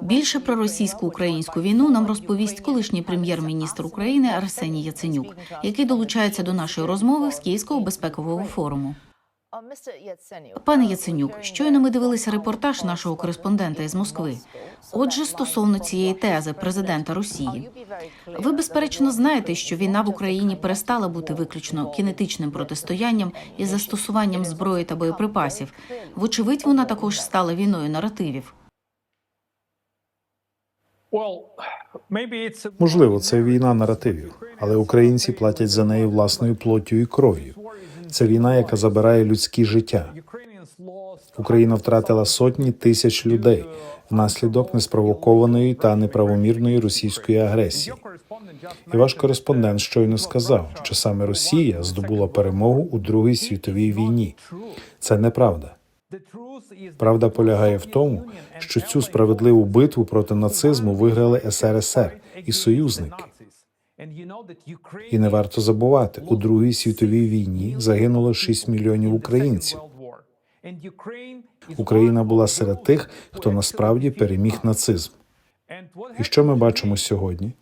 Більше про російсько-українську війну нам розповість колишній прем'єр-міністр України Арсеній Яценюк, який долучається до нашої розмови з Київського безпекового форуму. Пане Яценюк, щойно ми дивилися репортаж нашого кореспондента із Москви. Отже, стосовно цієї тези президента Росії, ви безперечно знаєте, що війна в Україні перестала бути виключно кінетичним протистоянням із застосуванням зброї та боєприпасів. Вочевидь, вона також стала війною наративів. Можливо, це війна наративів, але українці платять за неї власною плоттю і кров'ю. Це війна, яка забирає людські життя. Україна втратила сотні тисяч людей внаслідок неспровокованої та неправомірної російської агресії. І ваш кореспондент щойно сказав, що саме Росія здобула перемогу у Другій світовій війні. Це неправда. Правда полягає в тому, що цю справедливу битву проти нацизму виграли СРСР і союзники. І не варто забувати, у Другій світовій війні загинуло 6 мільйонів українців. Україна була серед тих, хто насправді переміг нацизм. І що ми бачимо сьогодні?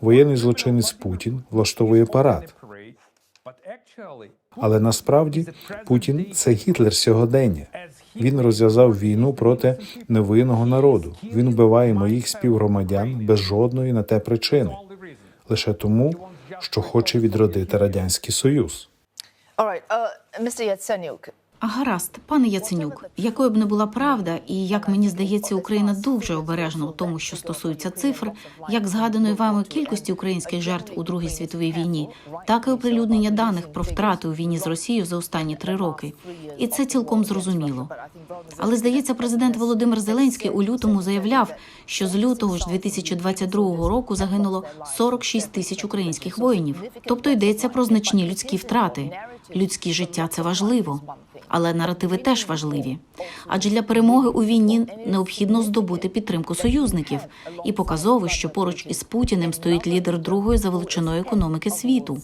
Воєнний злочинець Путін влаштовує парад. Але насправді Путін це Гітлер сьогодення. Він розв'язав війну проти невинного народу. Він вбиває моїх співгромадян без жодної на те причини, лише тому, що хоче відродити радянський союз. All right, uh, гаразд, пане Яценюк, якою б не була правда, і як мені здається, Україна дуже обережна у тому, що стосується цифр, як згаданої вами кількості українських жертв у Другій світовій війні, так і оприлюднення даних про втрати у війні з Росією за останні три роки. І це цілком зрозуміло. Але здається, президент Володимир Зеленський у лютому заявляв, що з лютого ж 2022 року загинуло 46 тисяч українських воїнів. Тобто йдеться про значні людські втрати. Людські життя це важливо, але наративи теж важливі. Адже для перемоги у війні необхідно здобути підтримку союзників. І показово, що поруч із Путіним стоїть лідер другої за величиною економіки світу.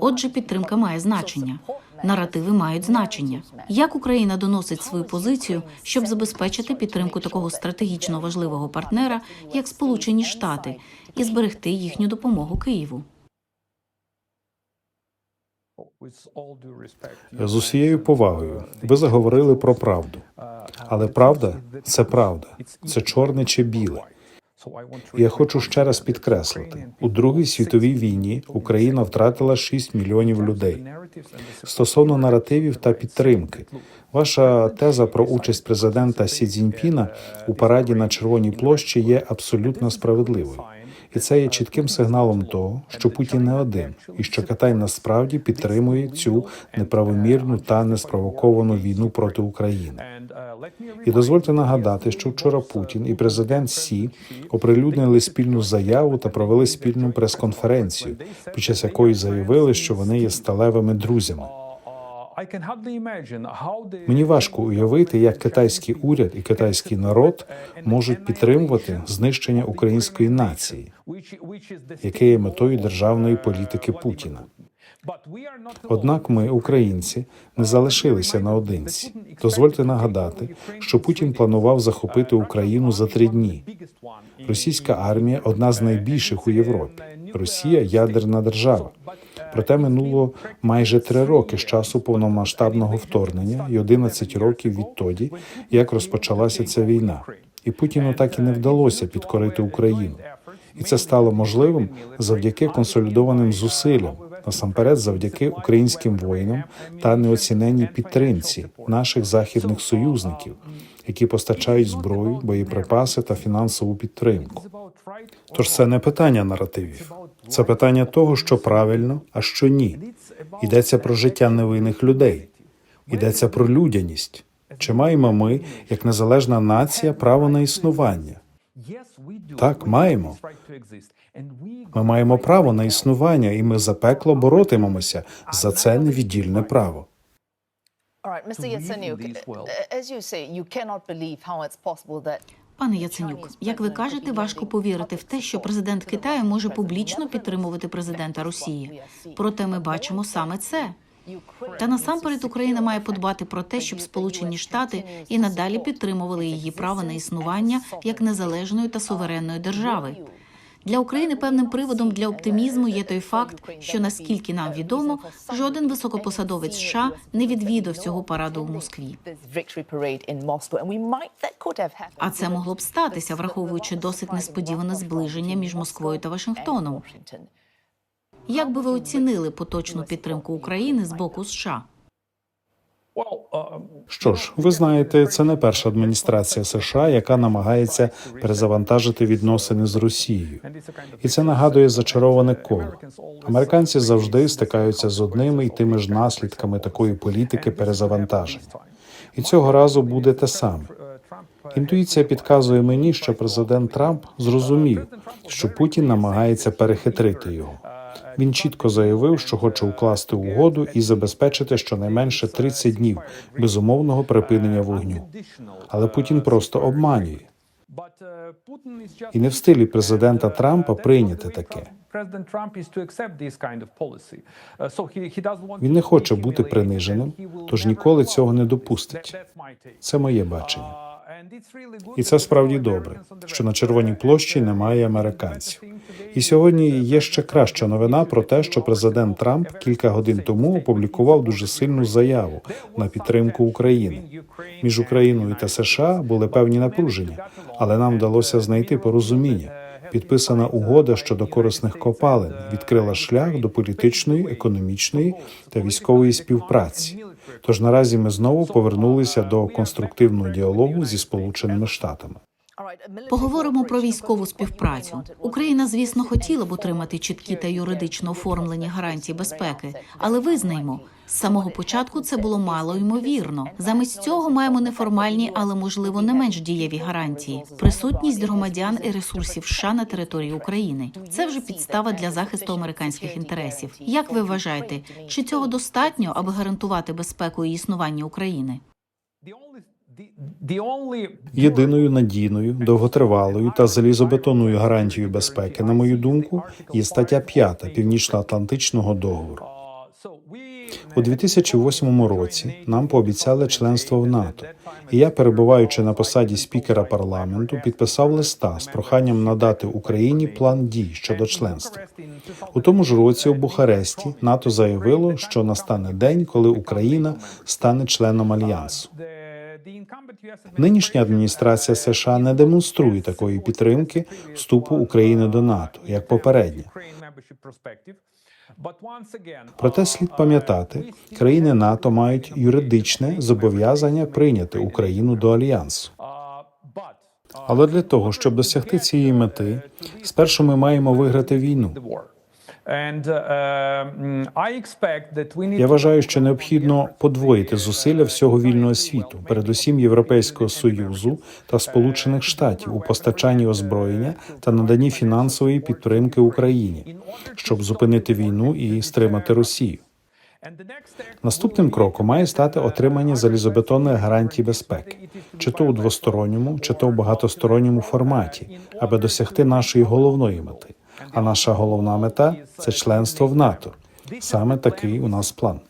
Отже, підтримка має значення. Наративи мають значення. Як Україна доносить свою позицію, щоб забезпечити підтримку такого стратегічно важливого партнера, як Сполучені Штати, і зберегти їхню допомогу Києву? З усією повагою. ви заговорили про правду, але правда це правда, це чорне чи біле. Я хочу ще раз підкреслити: у Другій світовій війні Україна втратила 6 мільйонів людей. Стосовно наративів та підтримки, ваша теза про участь президента Сі Цзіньпіна у параді на Червоній площі є абсолютно справедливою. І це є чітким сигналом того, що Путін не один, і що Китай насправді підтримує цю неправомірну та неспровоковану війну проти України. І дозвольте нагадати, що вчора Путін і президент Сі оприлюднили спільну заяву та провели спільну прес-конференцію, під час якої заявили, що вони є сталевими друзями. Мені важко уявити, як китайський уряд і китайський народ можуть підтримувати знищення української нації, яке є метою державної політики Путіна. Однак ми, українці, не залишилися наодинці. Дозвольте нагадати, що Путін планував захопити Україну за три дні. Російська армія одна з найбільших у Європі. Росія ядерна держава. Проте минуло майже три роки з часу повномасштабного вторгнення і 11 років відтоді, як розпочалася ця війна. І Путіну так і не вдалося підкорити Україну. І це стало можливим завдяки консолідованим зусиллям, насамперед завдяки українським воїнам та неоціненній підтримці наших західних союзників, які постачають зброю, боєприпаси та фінансову підтримку. Тож це не питання наративів, це питання того, що правильно, а що ні. Йдеться про життя невинних людей, йдеться про людяність. Чи маємо ми, як незалежна нація, право на існування? Так, маємо. Ми маємо право на існування, і ми запекло боротимемося за це невіддільне право. all right, Mr. Yatsenyuk, as you believe how it's possible that Пане Яценюк, як ви кажете, важко повірити в те, що президент Китаю може публічно підтримувати президента Росії. Проте ми бачимо саме це. Та насамперед Україна має подбати про те, щоб Сполучені Штати і надалі підтримували її право на існування як незалежної та суверенної держави. Для України певним приводом для оптимізму є той факт, що наскільки нам відомо, жоден високопосадовець США не відвідав цього параду у Москві. А це могло б статися, враховуючи досить несподіване зближення між Москвою та Вашингтоном. Як би ви оцінили поточну підтримку України з боку США? Що ж, ви знаєте, це не перша адміністрація США, яка намагається перезавантажити відносини з Росією. І це нагадує зачароване коло. Американці завжди стикаються з одними й тими ж наслідками такої політики перезавантаження. І цього разу буде те саме. Інтуїція підказує мені, що президент Трамп зрозумів, що Путін намагається перехитрити його. Він чітко заявив, що хоче укласти угоду і забезпечити щонайменше 30 днів безумовного припинення вогню. Але Путін просто обманює. І не в стилі президента Трампа прийняти таке. Він не хоче бути приниженим, тож ніколи цього не допустить. Це моє бачення. І це справді добре, що на. Червоній площі немає американців. І сьогодні є ще краща новина про те, що президент Трамп кілька годин тому опублікував дуже сильну заяву на підтримку України. Між Україною та США були певні напруження, але нам вдалося знайти порозуміння. Підписана угода щодо корисних копалин відкрила шлях до політичної, економічної та військової співпраці. Тож наразі ми знову повернулися до конструктивного діалогу зі Сполученими Штатами. Поговоримо про військову співпрацю. Україна, звісно, хотіла б отримати чіткі та юридично оформлені гарантії безпеки, але визнаймо, з самого початку це було мало ймовірно. Замість цього маємо неформальні, але можливо не менш дієві гарантії: присутність громадян і ресурсів США на території України. Це вже підстава для захисту американських інтересів. Як ви вважаєте, чи цього достатньо, аби гарантувати безпеку і існування України? Єдиною надійною, довготривалою та залізобетонною гарантією безпеки, на мою думку, є стаття 5 Північно-Атлантичного договору. У 2008 році нам пообіцяли членство в НАТО, і я, перебуваючи на посаді спікера парламенту, підписав листа з проханням надати Україні план дій щодо членства. У тому ж році у Бухаресті НАТО заявило, що настане день, коли Україна стане членом альянсу. Нинішня адміністрація США не демонструє такої підтримки вступу України до НАТО, як попередня. Проте слід пам'ятати, країни НАТО мають юридичне зобов'язання прийняти Україну до альянсу. Але для того, щоб досягти цієї мети, спершу ми маємо виграти війну. Я вважаю, що необхідно подвоїти зусилля всього вільного світу, передусім Європейського союзу та Сполучених Штатів у постачанні озброєння та наданні фінансової підтримки Україні, щоб зупинити війну і стримати Росію. Наступним кроком має стати отримання залізобетонних гарантій безпеки, чи то у двосторонньому, чи то в багатосторонньому форматі, аби досягти нашої головної мети. А наша головна мета це членство в НАТО. Саме такий у нас план.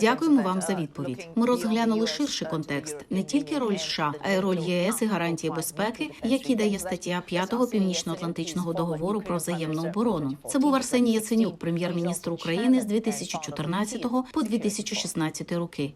Дякуємо вам за відповідь. Ми розглянули ширший контекст, не тільки роль США, а й роль єС і гарантії безпеки, які дає стаття 5 Північно-Атлантичного договору про взаємну оборону. Це був Арсеній Яценюк, прем'єр-міністр України з 2014 по 2016 роки.